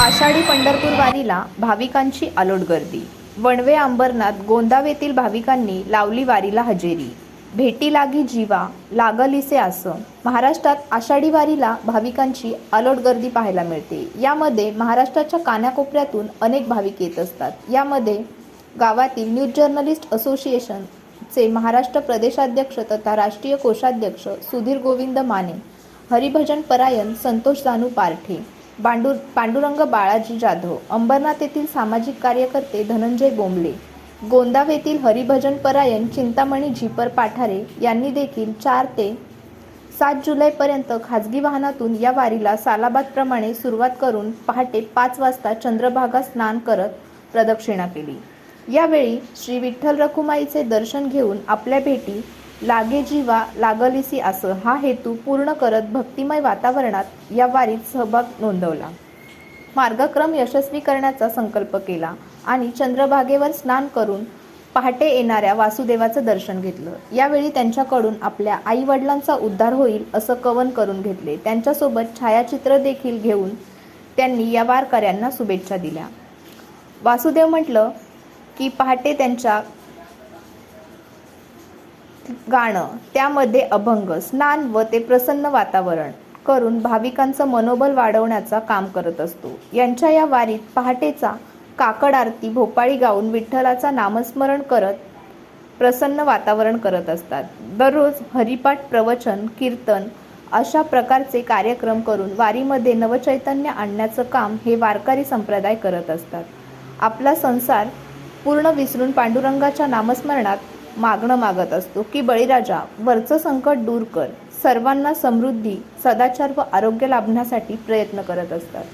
आषाढी पंढरपूर वारीला भाविकांची अलोट गर्दी वणवे अंबरनाथ गोंदाव येथील भाविकांनी लावली वारीला हजेरी. भेटी लागी जीवा लागलिसे असं महाराष्ट्रात आषाढी वारीला भाविकांची अलोट गर्दी पाहायला मिळते. यामध्ये महाराष्ट्राच्या कानाकोपऱ्यातून अनेक भाविक येत असतात. यामध्ये गावातील न्यूज जर्नलिस्ट असोसिएशनचे महाराष्ट्र प्रदेशाध्यक्ष तथा राष्ट्रीय कोषाध्यक्ष सुधीर गोविंद माने हरिभजन परायण संतोष जानू पारठे बांडू पांडुरंग बाळाजी जाधव अंबरनाथ येथील सामाजिक कार्यकर्ते धनंजय बोंबले गोंदाव येथील हरिभजन परायण चिंतामणी झीपर पाठारे यांनी देखील चार ते सात जुलैपर्यंत खाजगी वाहनातून या वारीला सालाबादप्रमाणे सुरुवात करून पहाटे पाच वाजता चंद्रभागा स्नान करत प्रदक्षिणा केली. यावेळी श्री विठ्ठल रखुमाईचे दर्शन घेऊन आपल्या भेटी लागे जीवा लागलिसी असं हा हेतू पूर्ण करत भक्तिमय वातावरणात या वारीत सहभाग नोंदवला. मार्गक्रम यशस्वी करण्याचा संकल्प केला आणि चंद्रभागेवर स्नान करून पहाटे येणाऱ्या वासुदेवाचं दर्शन घेतलं. यावेळी त्यांच्याकडून आपल्या आई वडिलांचा उद्धार होईल असं कवन करून घेतले. त्यांच्यासोबत छायाचित्र देखील घेऊन त्यांनी या वारकऱ्यांना शुभेच्छा दिल्या. वासुदेव म्हटलं की पहाटे त्यांच्या गाणं त्यामध्ये अभंग स्नान व ते प्रसन्न वातावरण करून भाविकांचं मनोबल वाढवण्याचा काम करत असतो. यांच्या या वारीत पहाटेचा काकड आरती भोपाळी गाऊन विठ्ठलाचा नामस्मरण करत प्रसन्न वातावरण करत असतात. दररोज हरिपाठ प्रवचन कीर्तन अशा प्रकारचे कार्यक्रम करून वारीमध्ये नवचैतन्य आणण्याचं काम हे वारकरी संप्रदाय करत असतात. आपला संसार पूर्ण विसरून पांडुरंगाच्या नामस्मरणात मागणं मागत असतो की बळीराजा वरचं संकट दूर कर. सर्वांना समृद्धी सदाचार व आरोग्य लाभण्यासाठी प्रयत्न करत असतात.